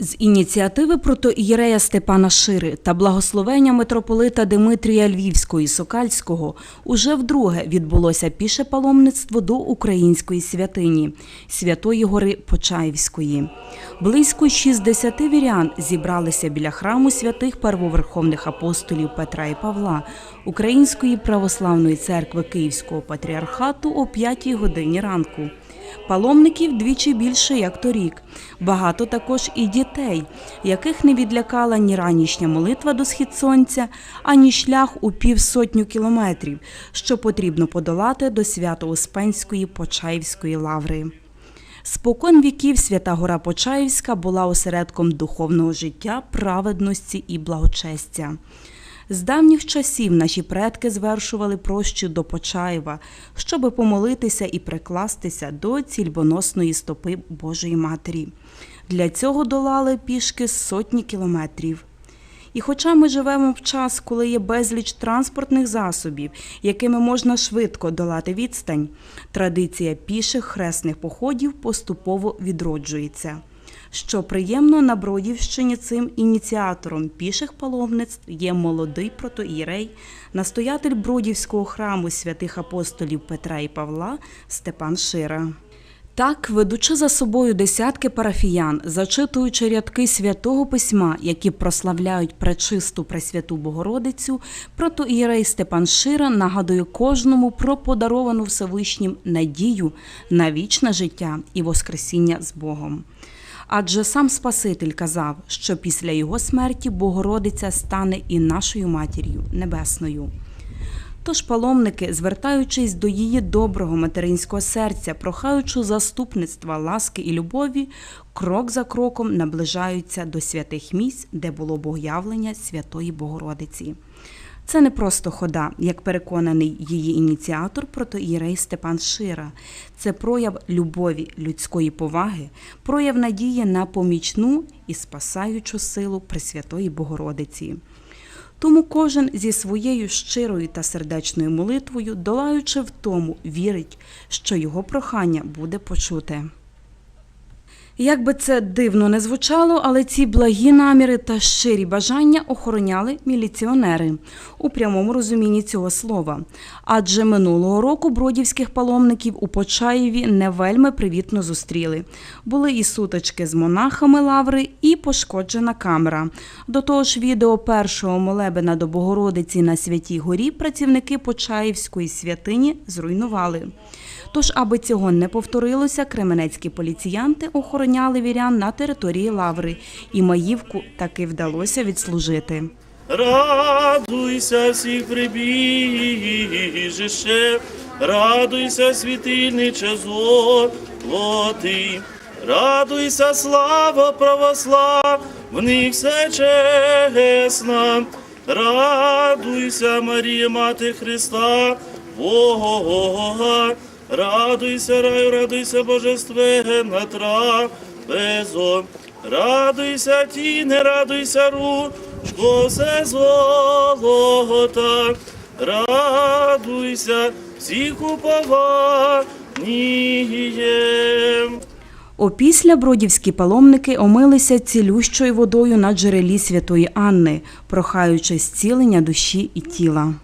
З ініціативи протоієрея Степана Шири та благословення митрополита Димитрія Львівського і Сокальського уже вдруге відбулося піше паломництво до української святині Святої Гори Почаївської. Близько 60 вірян зібралися біля храму святих первоверховних апостолів Петра і Павла Української православної церкви Київського патріархату о 5 годині ранку. Паломників двічі більше, як торік. Багато також і дітей, яких не відлякала ні ранішня молитва до схід сонця, ані шлях у півсотню кілометрів, що потрібно подолати до Свято-Успенської Почаївської лаври. Спокон віків свята гора Почаївська була осередком духовного життя, праведності і благочестя. З давніх часів наші предки звершували прощу до Почаєва, щоби помолитися і прикластися до цільбоносної стопи Божої Матері. Для цього долали пішки сотні кілометрів. І хоча ми живемо в час, коли є безліч транспортних засобів, якими можна швидко долати відстань, традиція піших хресних походів поступово відроджується. Що приємно на Бродівщині цим ініціатором піших паломництв є молодий протоієрей, настоятель Бродівського храму святих апостолів Петра і Павла Степан Шира. Так, ведучи за собою десятки парафіян, зачитуючи рядки святого письма, які прославляють пречисту Пресвяту Богородицю, протоієрей Степан Шира нагадує кожному про подаровану Всевишнім надію на вічне життя і воскресіння з Богом. Адже сам Спаситель казав, що після його смерті Богородиця стане і нашою матір'ю небесною. Тож паломники, звертаючись до її доброго материнського серця, прохаючи заступництва, ласки і любові, крок за кроком наближаються до святих місць, де було богоявлення Святої Богородиці. Це не просто хода, як переконаний її ініціатор протоієрей Степан Шира. Це прояв любові, людської поваги, прояв надії на помічну і спасаючу силу Пресвятої Богородиці. Тому кожен зі своєю щирою та сердечною молитвою, долаючи в тому, вірить, що його прохання буде почуте. Як би це дивно не звучало, але ці благі наміри та щирі бажання охороняли міліціонери у прямому розумінні цього слова. Адже минулого року бродівських паломників у Почаєві не вельми привітно зустріли. Були і сутички з монахами лаври, і пошкоджена камера. До того ж, відео першого молебена до Богородиці на Святій Горі працівники Почаївської святині зруйнували. Тож, аби цього не повторилося, кременецькі поліціянти охороняли вірян на території лаври, і Маївку таки вдалося відслужити. Радуйся, всіх прибіжище, радуйся, світильниче золотий, радуйся, слава православних все чесна, радуйся, Марія, Мати Христа, Бога, радуйся, раю, радуйся, божественна трапезо, радуйся, тіне, радуйся, ручко, все золота, радуйся, всіх упованієм. Опісля бродівські паломники омилися цілющою водою на джерелі святої Анни, прохаючи зцілення душі і тіла.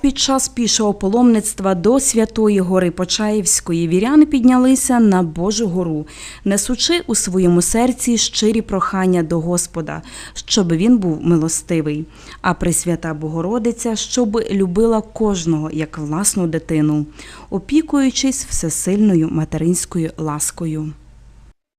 Під час пішого паломництва до Святої Гори Почаївської віряни піднялися на Божу гору, несучи у своєму серці щирі прохання до Господа, щоб він був милостивий, а Пресвята Богородиця, щоб любила кожного як власну дитину, опікуючись всесильною материнською ласкою.